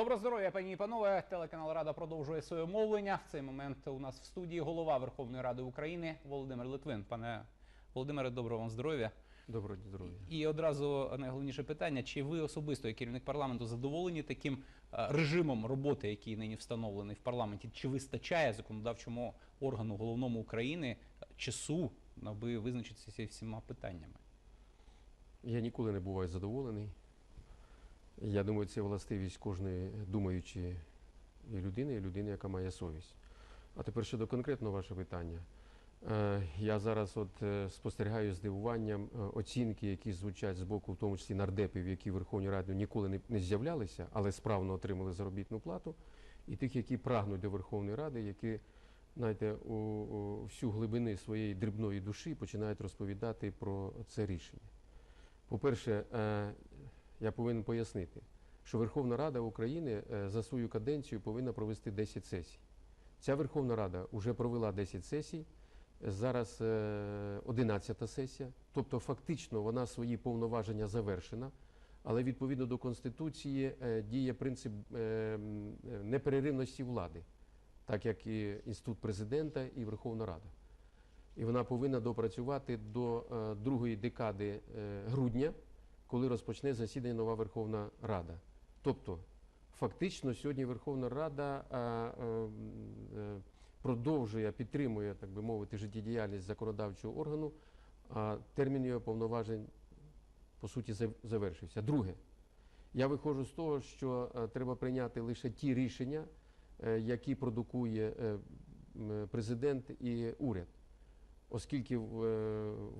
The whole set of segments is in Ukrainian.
Доброго здоров'я, пані і панове. Телеканал Рада продовжує своє мовлення. В цей момент у нас в студії голова Верховної Ради України Володимир Литвин. Пане Володимире, доброго вам здоров'я. Доброго здоров'я. І одразу найголовніше питання: чи ви особисто, як керівник парламенту, задоволені таким е, режимом роботи, який нині встановлений в парламенті? Чи вистачає законодавчому органу головному України е, часу, аби визначитися всіма питаннями? Я ніколи не буваю задоволений. Я думаю, це властивість кожної думаючої людини, людини, яка має совість. А тепер щодо конкретного вашого питання. Е, Я зараз от е, спостерігаю здивуванням е, оцінки, які звучать з боку, в тому числі нардепів, які в Верховній Раді ніколи не, з'являлися, але справно отримали заробітну плату, і тих, які прагнуть до Верховної Ради, які знаєте, у, у всю глибини своєї дрібної душі починають розповідати про це рішення. По-перше, я повинен пояснити, що Верховна Рада України е, за свою каденцію повинна провести 10 сесій. Ця Верховна Рада вже провела 10 сесій, зараз е, 11 сесія, тобто фактично вона свої повноваження завершена, але відповідно до Конституції е, діє принцип е, е, непереривності влади, так як і інститут президента і Верховна Рада. І вона повинна допрацювати до е, другої декади е, грудня, коли розпочне засідання нова Верховна Рада. Тобто, фактично, сьогодні Верховна Рада е, е, е, продовжує, підтримує, так би мовити, життєдіяльність законодавчого органу, а термін його повноважень, по суті, зав- завершився. Друге, я виходжу з того, що треба прийняти лише ті рішення, які продукує президент і уряд оскільки е,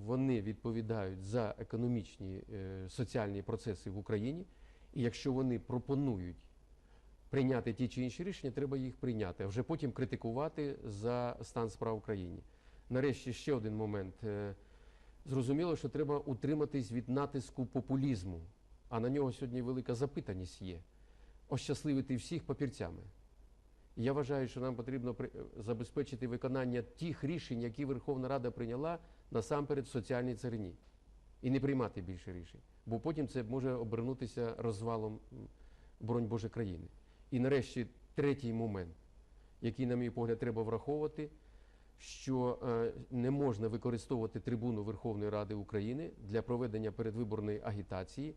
вони відповідають за економічні е, соціальні процеси в Україні, і якщо вони пропонують прийняти ті чи інші рішення, треба їх прийняти, а вже потім критикувати за стан справ в країні. Нарешті ще один момент. Е, Зрозуміло, що треба утриматись від натиску популізму, а на нього сьогодні велика запитаність є. Ощасливити всіх папірцями. Я вважаю, що нам потрібно забезпечити виконання тих рішень, які Верховна Рада прийняла насамперед в соціальній царині, і не приймати більше рішень, бо потім це може обернутися розвалом м, боронь Боже країни. І нарешті третій момент, який, на мій погляд, треба враховувати, що е, не можна використовувати трибуну Верховної Ради України для проведення передвиборної агітації,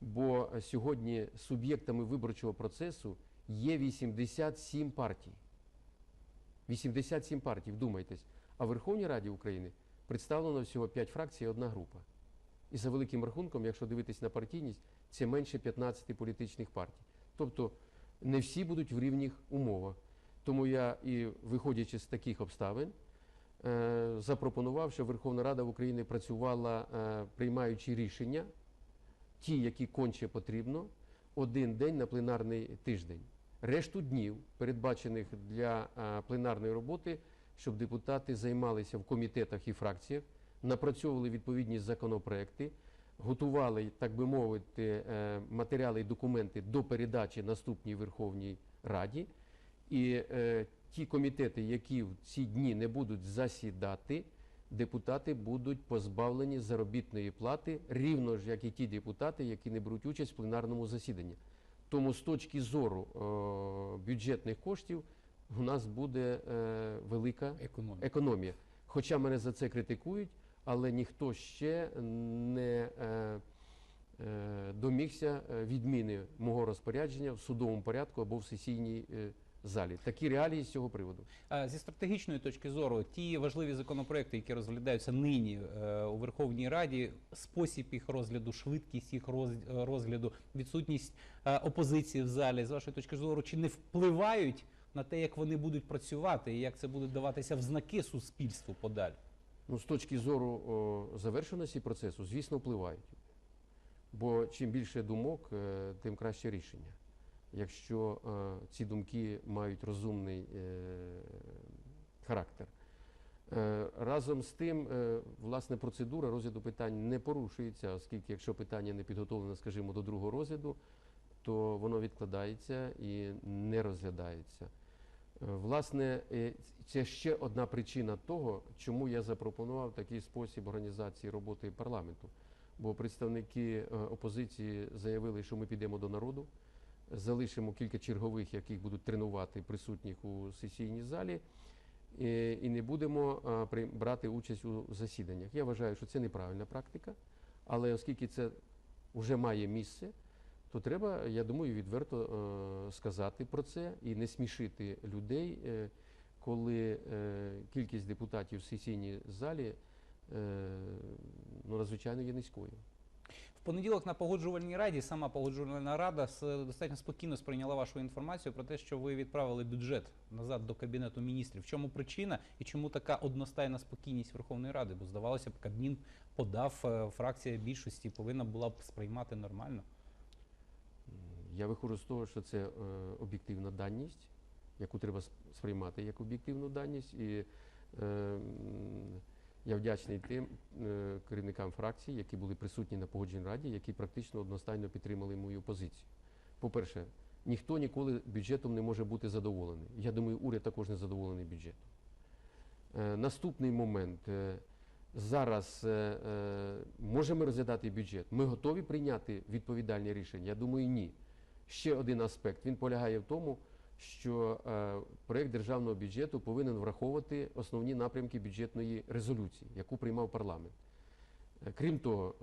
бо сьогодні суб'єктами виборчого процесу є 87 партій. 87 партій, вдумайтесь. А в Верховній Раді України представлено всього 5 фракцій і одна група. І за великим рахунком, якщо дивитись на партійність, це менше 15 політичних партій. Тобто не всі будуть в рівних умовах. Тому я і виходячи з таких обставин, е, запропонував, щоб Верховна Рада в Україні працювала, е, приймаючи рішення, ті, які конче потрібно, один день на пленарний тиждень. Решту днів, передбачених для е, пленарної роботи, щоб депутати займалися в комітетах і фракціях, напрацьовували відповідні законопроекти, готували, так би мовити, е, матеріали і документи до передачі наступній Верховній Раді. І е, ті комітети, які в ці дні не будуть засідати, депутати будуть позбавлені заробітної плати, рівно ж як і ті депутати, які не беруть участь в пленарному засіданні. Тому з точки зору е, бюджетних коштів у нас буде е, велика Економіка. економія. Хоча мене за це критикують, але ніхто ще не е, домігся відміни мого розпорядження в судовому порядку або в сесійній залі. Такі реалії з цього приводу. А Зі стратегічної точки зору, ті важливі законопроекти, які розглядаються нині е, у Верховній Раді, спосіб їх розгляду, швидкість їх роз- е, розгляду, відсутність е, опозиції в залі, з вашої точки зору, чи не впливають на те, як вони будуть працювати і як це буде даватися в знаки суспільству подалі? Ну, з точки зору о, завершеності процесу, звісно, впливають. Бо чим більше думок, е, тим краще рішення. Якщо е, ці думки мають розумний е, характер. Е, разом з тим, е, власне, процедура розгляду питань не порушується, оскільки якщо питання не підготовлене, скажімо, до другого розгляду, то воно відкладається і не розглядається. Е, Власне, е, це ще одна причина того, чому я запропонував такий спосіб організації роботи парламенту. Бо представники е, опозиції заявили, що ми підемо до народу. Залишимо кілька чергових, яких будуть тренувати присутніх у сесійній залі, е, і не будемо а, брати участь у засіданнях. Я вважаю, що це неправильна практика, але оскільки це вже має місце, то треба, я думаю, відверто е, сказати про це і не смішити людей, е, коли е, кількість депутатів в сесійній залі е, ну, надзвичайно є низькою. Понеділок на погоджувальній раді сама погоджувальна рада достатньо спокійно сприйняла вашу інформацію про те, що ви відправили бюджет назад до кабінету міністрів. В чому причина і чому така одностайна спокійність Верховної Ради? Бо здавалося б, Кабмін подав е, фракція більшості, повинна була б сприймати нормально. Я виходжу з того, що це е, об'єктивна даність, яку треба сприймати як об'єктивну даність. І е, я вдячний тим е, керівникам фракцій, які були присутні на погодженій раді, які практично одностайно підтримали мою позицію. По-перше, ніхто ніколи бюджетом не може бути задоволений. Я думаю, уряд також не задоволений бюджетом. Е, наступний момент. Е, Зараз е, е, можемо розглядати бюджет. Ми готові прийняти відповідальні рішення? Я думаю, ні. Ще один аспект. Він полягає в тому, що е, проєкт державного бюджету повинен враховувати основні напрямки бюджетної резолюції, яку приймав парламент. Е, Крім того,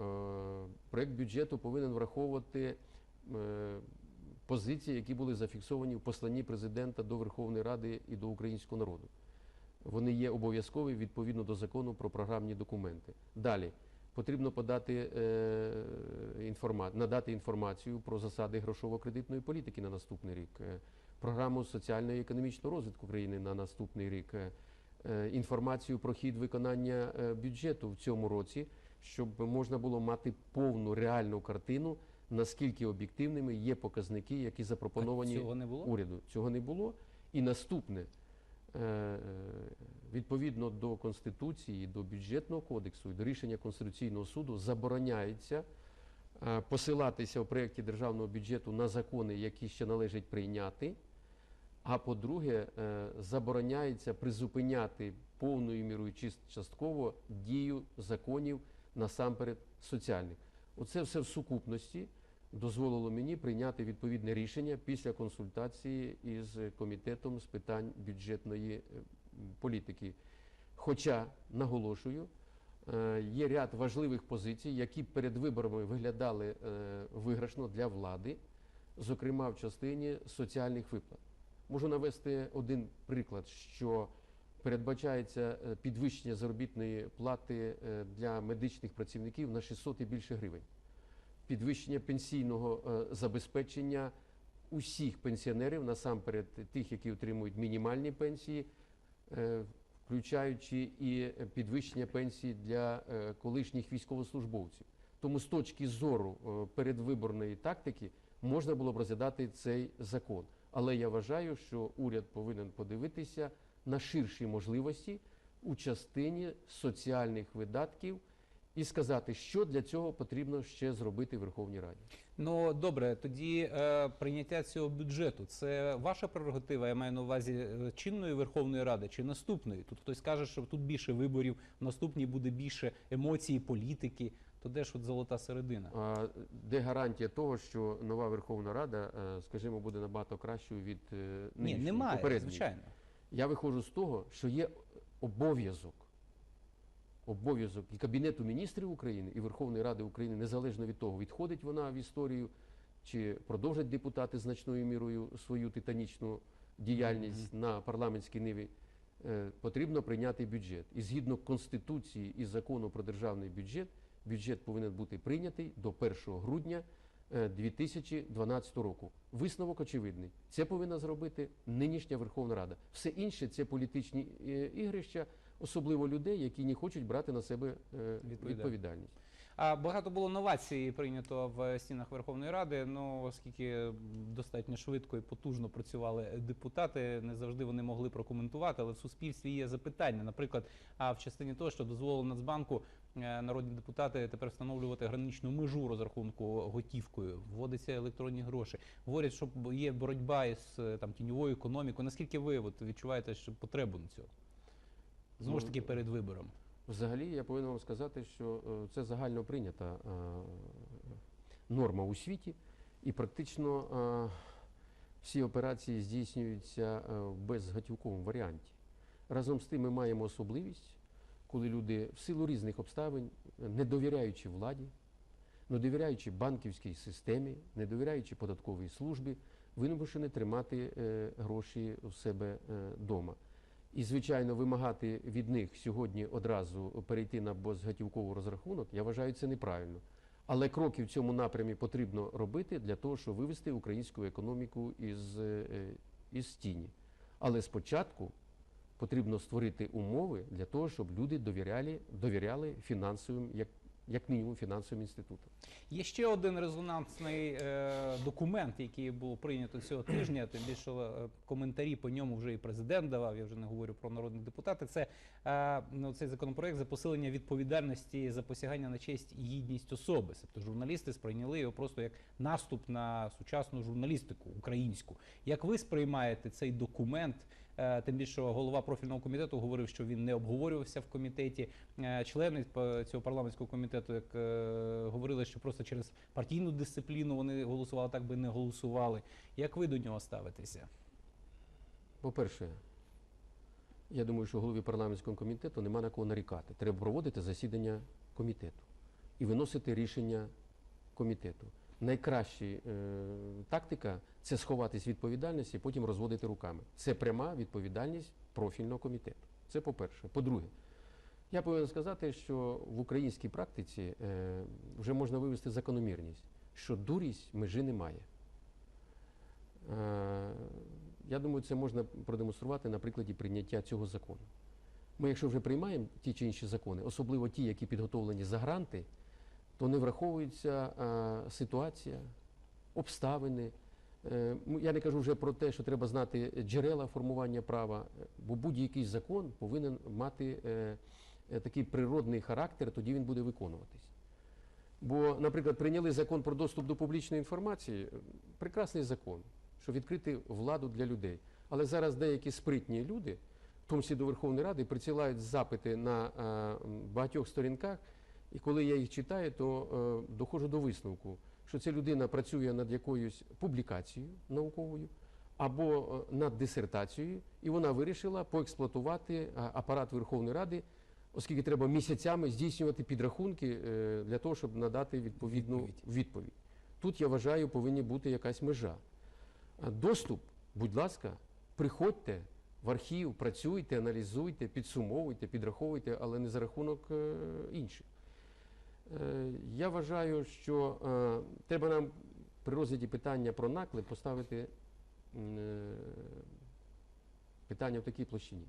е, проєкт бюджету повинен враховувати позиції, які були зафіксовані в посланні президента до Верховної Ради і до українського народу. Вони є обов'язкові відповідно до закону про програмні документи. Далі потрібно подати е, інформа... надати інформацію про засади грошово-кредитної політики на наступний рік, е, програму соціального і економічного розвитку країни на наступний рік, е, інформацію про хід виконання е, бюджету в цьому році, щоб можна було мати повну реальну картину, наскільки об'єктивними є показники, які запропоновані А цього не було? уряду. Цього не було. І наступне, відповідно до Конституції, до бюджетного кодексу і до рішення Конституційного суду забороняється е, посилатися в проєкті державного бюджету на закони, які ще належить прийняти. А по-друге, е, забороняється призупиняти повною мірою чи частково дію законів насамперед соціальних. Оце все в сукупності дозволило мені прийняти відповідне рішення після консультації із комітетом з питань бюджетної е, політики. Хоча наголошую, е, є ряд важливих позицій, які перед виборами виглядали е, виграшно для влади, зокрема в частині соціальних виплат. Можу навести один приклад, що передбачається підвищення заробітної плати для медичних працівників на 600 і більше гривень, підвищення пенсійного е, забезпечення усіх пенсіонерів, насамперед тих, які отримують мінімальні пенсії, е, включаючи і підвищення пенсій для е, колишніх військовослужбовців. Тому з точки зору передвиборної тактики можна було б розглядати цей закон. Але я вважаю, що уряд повинен подивитися на ширші можливості у частині соціальних видатків і сказати, що для цього потрібно ще зробити в Верховній Раді. Ну добре, тоді е, прийняття цього бюджету це ваша прерогатива, я маю на увазі е, чинної Верховної Ради чи наступної. Тут хтось каже, що тут більше виборів, в наступній буде більше емоцій, політики. То де ж от золота середина? А де гарантія того, що нова Верховна Рада, е, скажімо, буде набагато кращою від е, Ні, немає, попередньої? звичайно. Я виходжу з того, що є обов'язок, обов'язок і Кабінету міністрів України, і Верховної Ради України, незалежно від того, відходить вона в історію, чи продовжать депутати значною мірою свою титанічну діяльність на парламентській ниві. е, Потрібно прийняти бюджет. І згідно Конституції і закону про державний бюджет, бюджет повинен бути прийнятий до 1 грудня е, 2012 року. Висновок очевидний. Це повинна зробити нинішня Верховна Рада. Все інше це політичні е, ігрища, особливо людей, які не хочуть брати на себе е, відповідальність. А багато було новацій прийнято в стінах Верховної Ради. Ну оскільки достатньо швидко і потужно працювали депутати, не завжди вони могли прокоментувати. Але в суспільстві є запитання. Наприклад, а в частині того, що дозволило Нацбанку е, народні депутати тепер встановлювати граничну межу розрахунку готівкою, вводиться електронні гроші. Говорять, що є боротьба із е, там тіньовою економікою. Наскільки ви от, відчуваєте що потребу на цього? Знову ж таки Ну, перед вибором. Взагалі, я повинен вам сказати, що е, це загально прийнята е, норма у світі, і практично всі операції здійснюються е, в безготівковому варіанті. Разом з тим ми маємо особливість, коли люди в силу різних обставин, е, не довіряючи владі, не довіряючи банківській системі, не довіряючи податковій службі, вимушені тримати е, гроші у себе вдома. І, звичайно, вимагати від них сьогодні одразу перейти на безготівковий розрахунок, я вважаю це неправильно. Але кроки в цьому напрямі потрібно робити для того, щоб вивести українську економіку із, е, із тіні. Але спочатку потрібно створити умови для того, щоб люди довіряли, довіряли фінансовим, як, як мінімум, фінансовим інститутам. Є ще один резонансний е, документ, який було прийнято цього тижня. Тим більше е, коментарі по ньому вже і президент давав. Я вже не говорю про народних депутатів. Це е, ну, цей законопроект за посилення відповідальності за посягання на честь і гідність особи. Тобто журналісти сприйняли його просто як наступ на сучасну журналістику українську. Як ви сприймаєте цей документ? Е, Тим більше голова профільного комітету говорив, що він не обговорювався в комітеті. Е, Члени цього парламентського комітету, як е, говорили, що просто через партійну дисципліну вони голосували, так би не голосували. Як ви до нього ставитеся? По-перше, я думаю, що голові парламентського комітету нема на кого нарікати. Треба проводити засідання комітету і виносити рішення комітету. Найкраща е, тактика це сховатись від відповідальності і потім розводити руками. Це пряма відповідальність профільного комітету. Це по-перше. По-друге, я повинен сказати, що в українській практиці е, вже можна вивести закономірність, що дурість межі немає. Е, я думаю, це можна продемонструвати на прикладі прийняття цього закону. Ми, якщо вже приймаємо ті чи інші закони, особливо ті, які підготовлені за гранти, то не враховується е, ситуація, обставини. Е, ну, я не кажу вже про те, що треба знати джерела формування права, е, бо будь-який закон повинен мати такий природний характер, тоді він буде виконуватись. Бо, наприклад, прийняли закон про доступ до публічної інформації, прекрасний закон, щоб відкрити владу для людей. Але зараз деякі спритні люди, в тому числі до Верховної Ради, присилають запити на багатьох сторінках, і коли я їх читаю, то е, доходжу до висновку, що ця людина працює над якоюсь публікацією науковою або е, над дисертацією, і вона вирішила поексплуатувати е, апарат Верховної Ради, оскільки треба місяцями здійснювати підрахунки е, для того, щоб надати відповідну Відповідь. відповідь. Тут я вважаю, повинні бути якась межа. Доступ, будь ласка, приходьте в архів, працюйте, аналізуйте, підсумовуйте, підраховуйте, але не за рахунок е, інших. Е, я вважаю, що е, треба нам при розгляді питання про наклеп поставити е, питання в такій площині.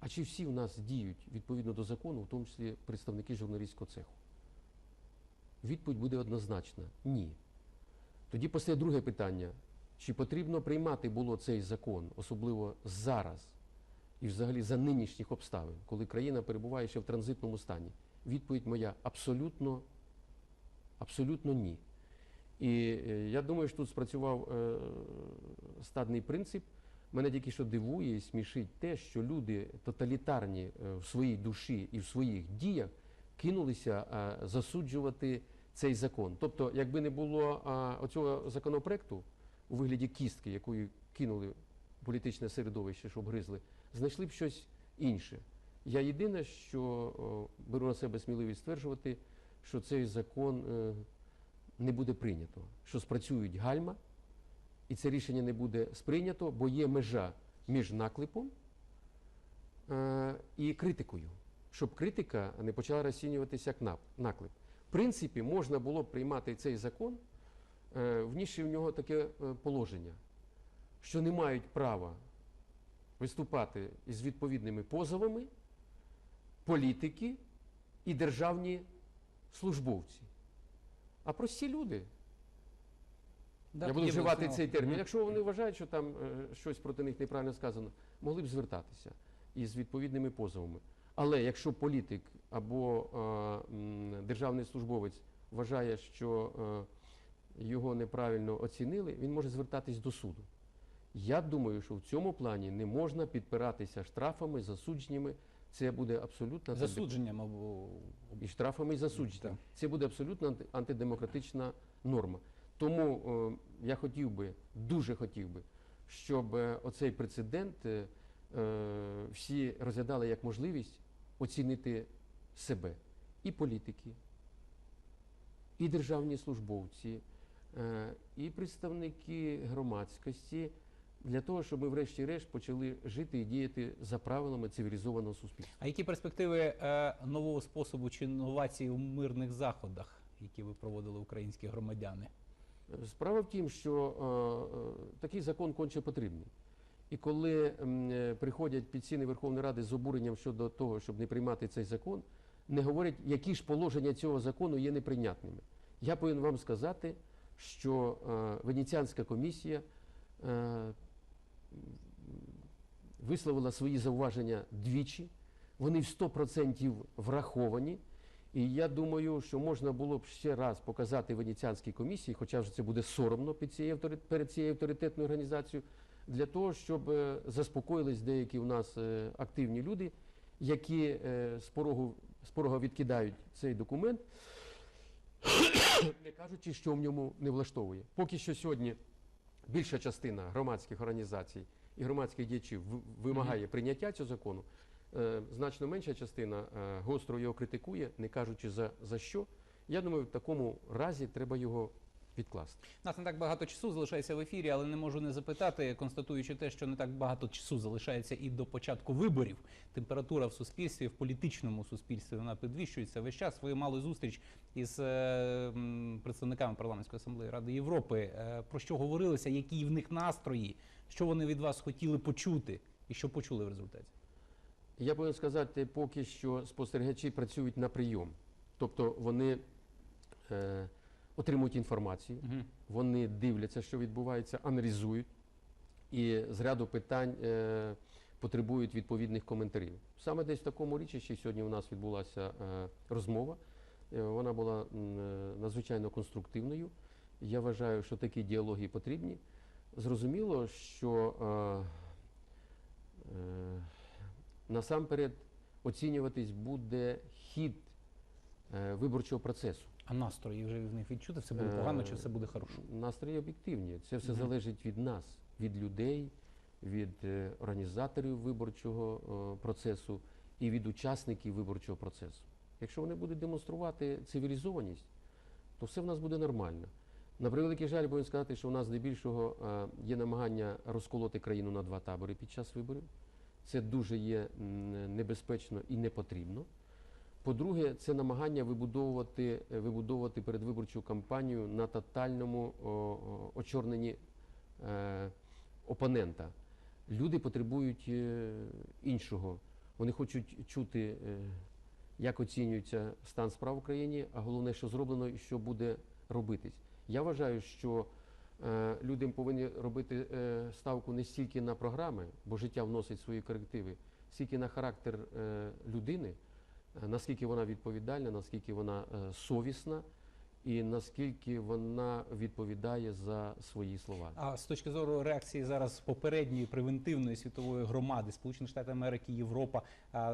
А чи всі у нас діють відповідно до закону, в тому числі представники журналістського цеху? Відповідь буде однозначна ні. Тоді постає друге питання: чи потрібно приймати було цей закон, особливо зараз і взагалі за нинішніх обставин, коли країна перебуває ще в транзитному стані? Відповідь моя абсолютно, абсолютно ні. І е, я думаю, що тут спрацював е, стадний принцип. Мене тільки що дивує і смішить те, що люди тоталітарні е, в своїй душі і в своїх діях кинулися засуджувати цей закон. Тобто, якби не було оцього законопроекту у вигляді кістки, якою кинули політичне середовище, щоб гризли, знайшли б щось інше. Я єдине, що беру на себе сміливість стверджувати, що цей закон е, не буде прийнято, що спрацюють гальма, і це рішення не буде сприйнято, бо є межа між наклепом е, і критикою, щоб критика не почала розцінюватися як наклеп. В принципі, можна було б приймати цей закон, е, внісши в нього таке положення, що не мають права виступати із відповідними позовами політики і державні службовці. А прості люди, Да, я буду вживати цей термін. Якщо вони вважають, що там е, щось проти них неправильно сказано, могли б звертатися із відповідними позовами. Але якщо політик або е, м, державний службовець вважає, що е, його неправильно оцінили, він може звертатись до суду. Я думаю, що в цьому плані не можна підпиратися штрафами, засудженнями. Це буде абсолютно засудженням або і штрафами і засудженням. Це буде абсолютно анти- антидемократична норма. Тому е, я хотів би, дуже хотів би, щоб е, оцей прецедент е, е, всі розглядали як можливість оцінити себе і політики, і державні службовці, е, і представники громадськості для того, щоб ми врешті-решт почали жити і діяти за правилами цивілізованого суспільства. А які перспективи е, нового способу чи інновацій у мирних заходах, які ви проводили українські громадяни? Справа в тім, що е, е, такий закон конче потрібний. І коли е, приходять під стіни Верховної Ради з обуренням щодо того, щоб не приймати цей закон, не говорять, які ж положення цього закону є неприйнятними. Я повинен вам сказати, що е, Венеціанська комісія е, висловила свої зауваження двічі, вони в 100% враховані. І я думаю, що можна було б ще раз показати Венеціанській комісії, хоча вже це буде соромно під цією перед цією авторитетною організацією, для того, щоб е, заспокоїлись деякі у нас е, активні люди, які е, з порогу, з порога відкидають цей документ, не кажучи, що в ньому не влаштовує. Поки що сьогодні більша частина громадських організацій і громадських діячів вимагає прийняття цього закону. Е, Значно менша частина е, гостро його критикує, не кажучи за, за що. Я думаю, в такому разі треба його відкласти. Нас не так багато часу залишається в ефірі, але не можу не запитати, констатуючи те, що не так багато часу залишається і до початку виборів. Температура в суспільстві, в політичному суспільстві, вона підвищується. Весь час ви мали зустріч із е, представниками парламентської асамблеї Ради Європи. Е, про що говорилися, які в них настрої, що вони від вас хотіли почути, і що почули в результаті? Я повинен сказати, поки що спостерігачі працюють на прийом. Тобто вони е, отримують інформацію, Угу. вони дивляться, що відбувається, аналізують і з ряду питань е, потребують відповідних коментарів. Саме десь в такому річищі сьогодні у нас відбулася е, розмова. Е, вона була е, надзвичайно конструктивною. Я вважаю, що такі діалоги потрібні. Зрозуміло, що е, е, насамперед оцінюватись буде хід виборчого процесу. А настрої вже в них відчути, все буде Е, погано чи все буде хорошо? Настрої об'єктивні. Це все залежить від нас, від людей, від е, організаторів виборчого е, процесу і від учасників виборчого процесу. Якщо вони будуть демонструвати цивілізованість, то все в нас буде нормально. На превеликий жаль, повинен сказати, що у нас здебільшого е, є намагання розколоти країну на два табори під час виборів. Це дуже є небезпечно і не потрібно. По-друге, це намагання вибудовувати, е, вибудовувати передвиборчу кампанію на тотальному очорненні е, опонента. Люди потребують е, іншого. Вони хочуть чути, як оцінюється стан справ в Україні, а головне, що зроблено і що буде робитись. Я вважаю, що люди повинні робити ставку не стільки на програми, бо життя вносить свої корективи, стільки на характер людини, наскільки вона відповідальна, наскільки вона е, совісна і наскільки вона відповідає за свої слова. А з точки зору реакції зараз попередньої превентивної світової громади Сполучених Штатів Америки, Європа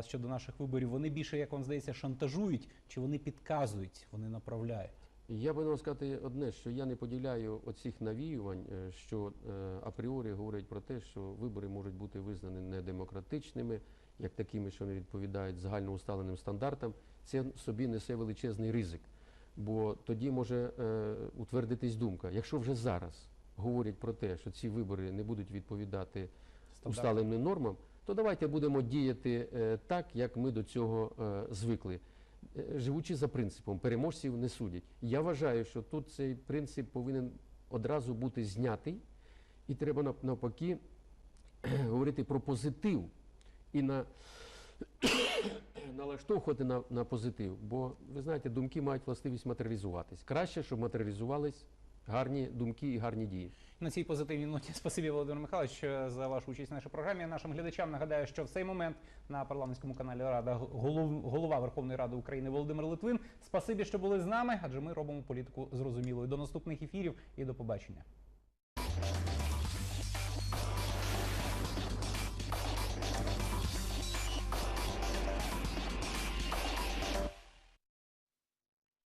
щодо наших виборів, вони більше, як вам здається, шантажують чи вони підказують, вони направляють? Я би вам сказати одне, що я не поділяю оцих навіювань, е, що е, апріорі говорять про те, що вибори можуть бути визнані недемократичними, як такими, що не відповідають загальноусталеним стандартам. Це собі несе величезний ризик. Бо тоді може е, утвердитись думка, якщо вже зараз говорять про те, що ці вибори не будуть відповідати усталеним нормам, то давайте будемо діяти е, так, як ми до цього е, звикли. Е, Живучи за принципом, переможців не судять. Я вважаю, що тут цей принцип повинен одразу бути знятий, і треба нав- навпаки говорити про позитив і на налаштовувати на, на позитив. Бо ви знаєте, думки мають властивість матеріалізуватись. Краще, щоб матеріалізувались гарні думки і гарні дії. На цій позитивній ноті спасибі Володимир Михайлович за вашу участь в нашій програмі. Нашим глядачам нагадаю, що в цей момент на парламентському каналі Рада голов, голова Верховної Ради України Володимир Литвин. Спасибі, що були з нами, адже ми робимо політику зрозумілою. До наступних ефірів і до побачення.